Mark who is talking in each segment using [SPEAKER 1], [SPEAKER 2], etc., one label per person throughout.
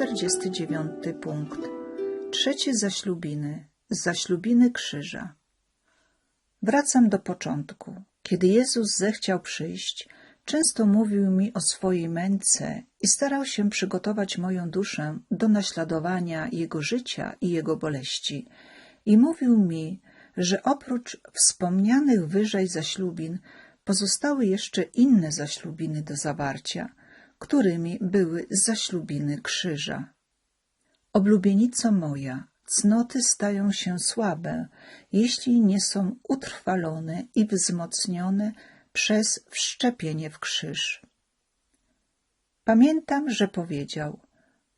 [SPEAKER 1] 49 punkt. Trzecie zaślubiny. Zaślubiny krzyża. Wracam do początku. Kiedy Jezus zechciał przyjść, często mówił mi o swojej męce i starał się przygotować moją duszę do naśladowania Jego życia i Jego boleści. I mówił mi, że oprócz wspomnianych wyżej zaślubin pozostały jeszcze inne zaślubiny do zawarcia, którymi były zaślubiny krzyża. Oblubienico moja, cnoty stają się słabe, jeśli nie są utrwalone i wzmocnione przez wszczepienie w krzyż. Pamiętam, że powiedział,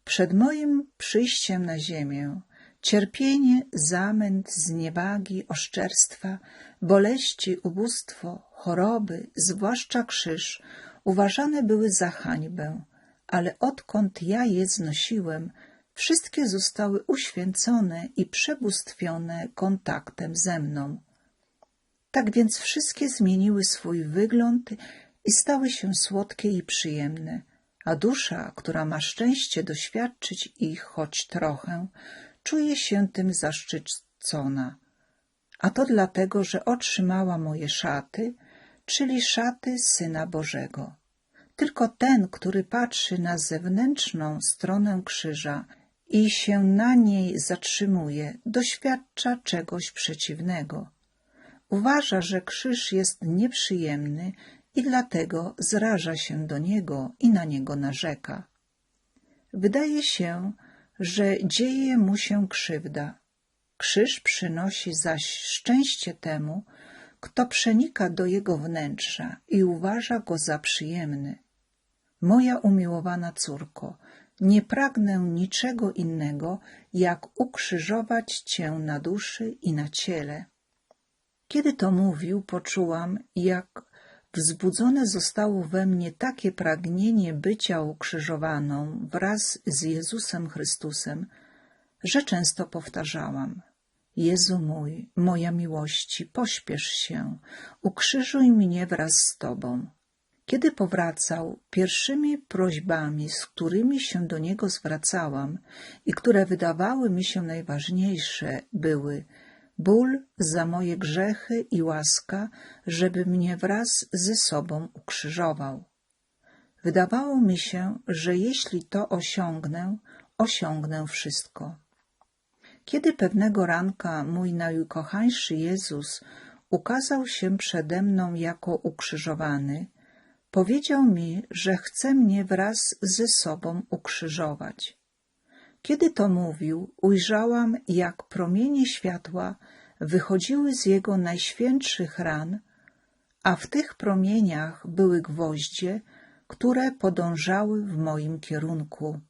[SPEAKER 1] przed moim przyjściem na ziemię cierpienie, zamęt, zniewagi, oszczerstwa, boleści, ubóstwo, choroby, zwłaszcza krzyż, uważane były za hańbę, ale odkąd ja je znosiłem, wszystkie zostały uświęcone i przebóstwione kontaktem ze mną. Tak więc wszystkie zmieniły swój wygląd i stały się słodkie i przyjemne, a dusza, która ma szczęście doświadczyć ich choć trochę, czuje się tym zaszczycona. A to dlatego, że otrzymała moje szaty, czyli szaty Syna Bożego. Tylko ten, który patrzy na zewnętrzną stronę krzyża i się na niej zatrzymuje, doświadcza czegoś przeciwnego. Uważa, że krzyż jest nieprzyjemny i dlatego zraża się do niego i na niego narzeka. Wydaje się, że dzieje mu się krzywda. Krzyż przynosi zaś szczęście temu, kto przenika do jego wnętrza i uważa go za przyjemny. Moja umiłowana córko, nie pragnę niczego innego, jak ukrzyżować cię na duszy i na ciele. Kiedy to mówił, poczułam, jak wzbudzone zostało we mnie takie pragnienie bycia ukrzyżowaną wraz z Jezusem Chrystusem, że często powtarzałam: Jezu mój, moja miłości, pośpiesz się, ukrzyżuj mnie wraz z Tobą. Kiedy powracał, pierwszymi prośbami, z którymi się do niego zwracałam i które wydawały mi się najważniejsze, były ból za moje grzechy i łaska, żeby mnie wraz ze sobą ukrzyżował. Wydawało mi się, że jeśli to osiągnę, osiągnę wszystko. Kiedy pewnego ranka mój najukochańszy Jezus ukazał się przede mną jako ukrzyżowany, powiedział mi, że chce mnie wraz ze sobą ukrzyżować. Kiedy to mówił, ujrzałam, jak promienie światła wychodziły z jego najświętszych ran, a w tych promieniach były gwoździe, które podążały w moim kierunku.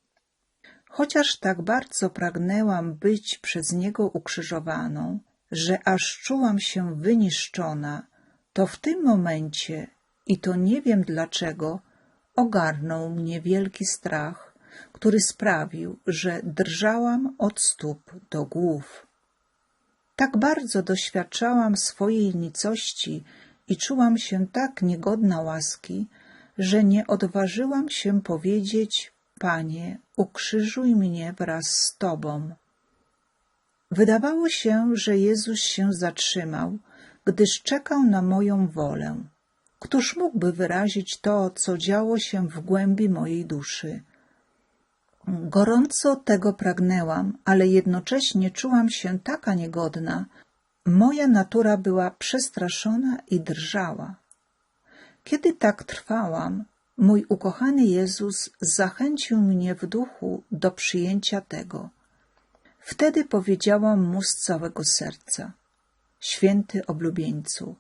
[SPEAKER 1] Chociaż tak bardzo pragnęłam być przez niego ukrzyżowaną, że aż czułam się wyniszczona, to w tym momencie, i to nie wiem dlaczego, ogarnął mnie wielki strach, który sprawił, że drżałam od stóp do głów. Tak bardzo doświadczałam swojej nicości i czułam się tak niegodna łaski, że nie odważyłam się powiedzieć, Panie, ukrzyżuj mnie wraz z Tobą. Wydawało się, że Jezus się zatrzymał, gdyż czekał na moją wolę. Któż mógłby wyrazić to, co działo się w głębi mojej duszy? Gorąco tego pragnęłam, ale jednocześnie czułam się taka niegodna. Moja natura była przestraszona i drżała. Kiedy tak trwałam, mój ukochany Jezus zachęcił mnie w duchu do przyjęcia tego. Wtedy powiedziałam mu z całego serca: Święty oblubieńcu,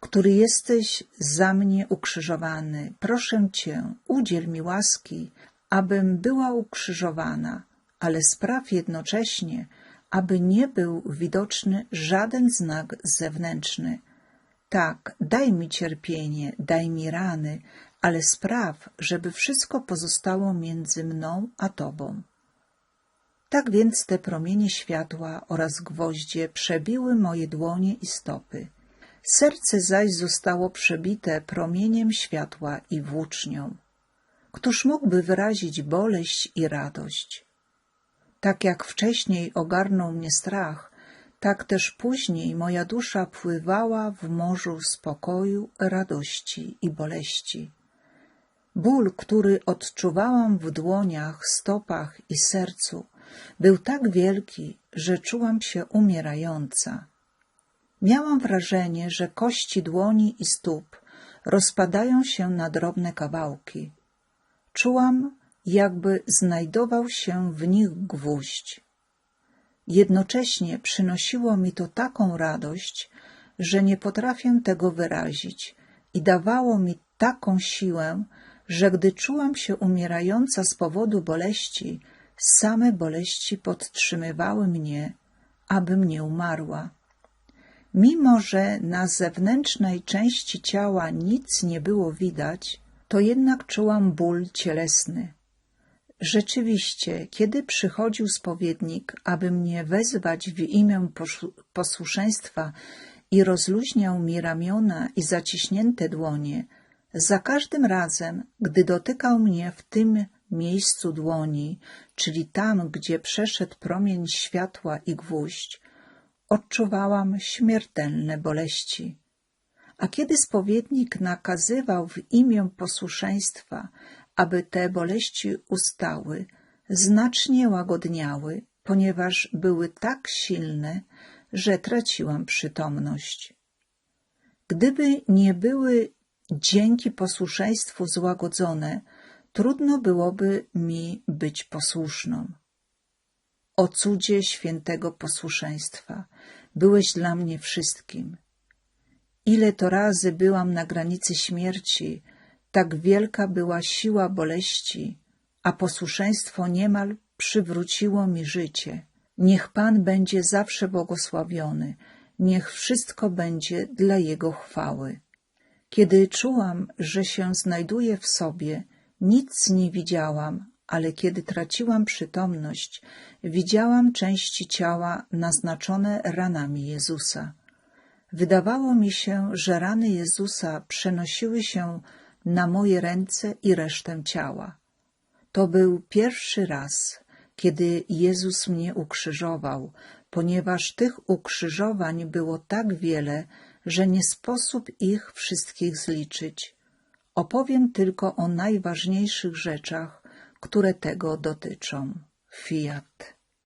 [SPEAKER 1] który jesteś za mnie ukrzyżowany, proszę cię, udziel mi łaski, abym była ukrzyżowana, ale spraw jednocześnie, aby nie był widoczny żaden znak zewnętrzny. Tak, daj mi cierpienie, daj mi rany, ale spraw, żeby wszystko pozostało między mną a Tobą. Tak więc te promienie światła oraz gwoździe przebiły moje dłonie i stopy. Serce zaś zostało przebite promieniem światła i włócznią. Któż mógłby wyrazić boleść i radość? Tak jak wcześniej ogarnął mnie strach, tak też później moja dusza pływała w morzu spokoju, radości i boleści. Ból, który odczuwałam w dłoniach, stopach i sercu, był tak wielki, że czułam się umierająca. Miałam wrażenie, że kości dłoni i stóp rozpadają się na drobne kawałki. Czułam, jakby znajdował się w nich gwóźdź. Jednocześnie przynosiło mi to taką radość, że nie potrafię tego wyrazić i dawało mi taką siłę, że gdy czułam się umierająca z powodu boleści, same boleści podtrzymywały mnie, abym nie umarła. Mimo, że na zewnętrznej części ciała nic nie było widać, to jednak czułam ból cielesny. Rzeczywiście, kiedy przychodził spowiednik, aby mnie wezwać w imię posłuszeństwa i rozluźniał mi ramiona i zaciśnięte dłonie, za każdym razem, gdy dotykał mnie w tym miejscu dłoni, czyli tam, gdzie przeszedł promień światła i gwóźdź, odczuwałam śmiertelne boleści. A kiedy spowiednik nakazywał w imię posłuszeństwa, aby te boleści ustały, znacznie łagodniały, ponieważ były tak silne, że traciłam przytomność. Gdyby nie były dzięki posłuszeństwu złagodzone, trudno byłoby mi być posłuszną. O cudzie świętego posłuszeństwa, byłeś dla mnie wszystkim. Ile to razy byłam na granicy śmierci, tak wielka była siła boleści, a posłuszeństwo niemal przywróciło mi życie. Niech Pan będzie zawsze błogosławiony, niech wszystko będzie dla Jego chwały. Kiedy czułam, że się znajduję w sobie, nic nie widziałam, ale kiedy traciłam przytomność, widziałam części ciała naznaczone ranami Jezusa. Wydawało mi się, że rany Jezusa przenosiły się na moje ręce i resztę ciała. To był pierwszy raz, kiedy Jezus mnie ukrzyżował, ponieważ tych ukrzyżowań było tak wiele, że nie sposób ich wszystkich zliczyć. Opowiem tylko o najważniejszych rzeczach, które tego dotyczą. Fiat.